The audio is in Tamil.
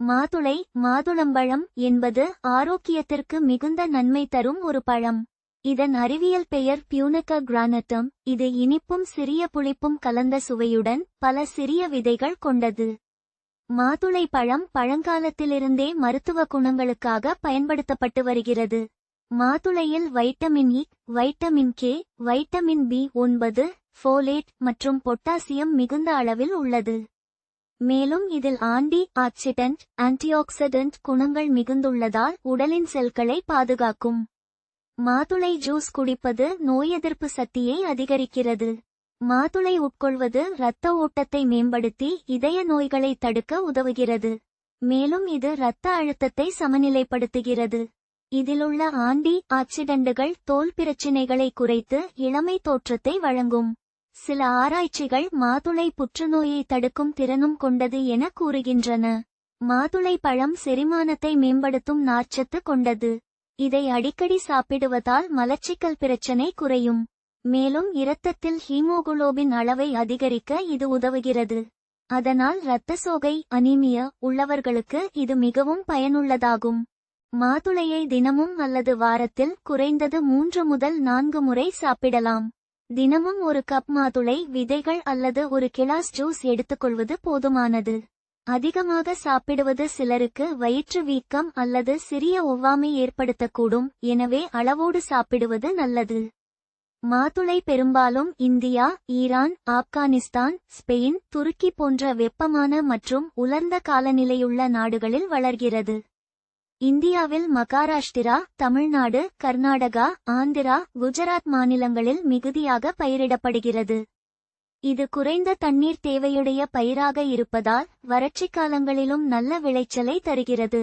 மாதுளை மாதுளம்பழம் என்பது ஆரோக்கியத்திற்கு மிகுந்த நன்மை தரும் ஒரு பழம். இதன் அறிவியல் பெயர் பியூனக கிரானட்டம் இது இனிப்பும் சிறிய புளிப்பும் கலந்த சுவையுடன் பல சிறிய விதைகள் கொண்டது. மாதுளை பழம் பழங்காலத்திலிருந்தே மருத்துவ குணங்களுக்காக பயன்படுத்தப்பட்டு வருகிறது. மாதுளையில் vitamin E vitamin K vitamin B ஒன்பது ஃபோலேட் மற்றும் பொட்டாசியம் மிகுந்த அளவில் உள்ளது. மேலும் இதில் ஆன்டி ஆக்சிடென்ட் ஆன்டிஆக்சிடென்ட் குணங்கள் மிகுந்துள்ளதால் உடலின் செல்களை பாதுகாக்கும். மாதுளை ஜூஸ் குடிப்பது நோய் எதிர்ப்பு சக்தியை அதிகரிக்கிறது. மாதுளை உட்கொள்வது இரத்த ஓட்டத்தை மேம்படுத்தி இதய நோய்களை தடுக்க உதவுகிறது. மேலும் இது இரத்த அழுத்தத்தை சமநிலைப்படுத்துகிறது. இதிலுள்ள ஆண்டி ஆக்சிடென்ட்டுகள் தோல் பிரச்சினைகளை குறைத்து இளமை தோற்றத்தை வழங்கும். சில ஆராய்ச்சிகள் மாதுளை புற்றுநோயை தடுக்கும் திறனும் கொண்டது என கூறுகின்றன. மாதுளை பழம் செரிமானத்தை மேம்படுத்தும் நார்ச்சத்து கொண்டது. இதை அடிக்கடி சாப்பிடுவதால் மலச்சிக்கல் பிரச்சனை குறையும். மேலும் இரத்தத்தில் ஹீமோகுளோபின் அளவை அதிகரிக்க இது உதவுகிறது. அதனால் இரத்த சோகை அனீமிய உள்ளவர்களுக்கு இது மிகவும் பயனுள்ளதாகும். மாதுளையை தினமும் அல்லது வாரத்தில் குறைந்தது மூன்று முதல் நான்கு முறை சாப்பிடலாம். தினமும் ஒரு கப் மாதுளை விதைகள் அல்லது ஒரு கிளாஸ் ஜூஸ் எடுத்துக்கொள்வது போதுமானது. அதிகமாக சாப்பிடுவது சிலருக்கு வயிற்று வீக்கம் அல்லது சிறிய ஒவ்வாமை ஏற்படுத்தக்கூடும் எனவே அளவோடு சாப்பிடுவது நல்லது. மாதுளை பெரும்பாலும் இந்தியா ஈரான் ஆப்கானிஸ்தான் ஸ்பெயின் துருக்கி போன்ற வெப்பமான மற்றும் உலர்ந்த காலநிலையுள்ள நாடுகளில் வளர்கிறது. இந்தியாவில் மகாராஷ்டிரா தமிழ்நாடு கர்நாடகா ஆந்திரா குஜராத் மாநிலங்களில் மிகுதியாக பயிரிடப்படுகிறது. இது குறைந்த தண்ணீர் தேவையுடைய பயிராக இருப்பதால் வறட்சி காலங்களிலும் நல்ல விளைச்சலை தருகிறது.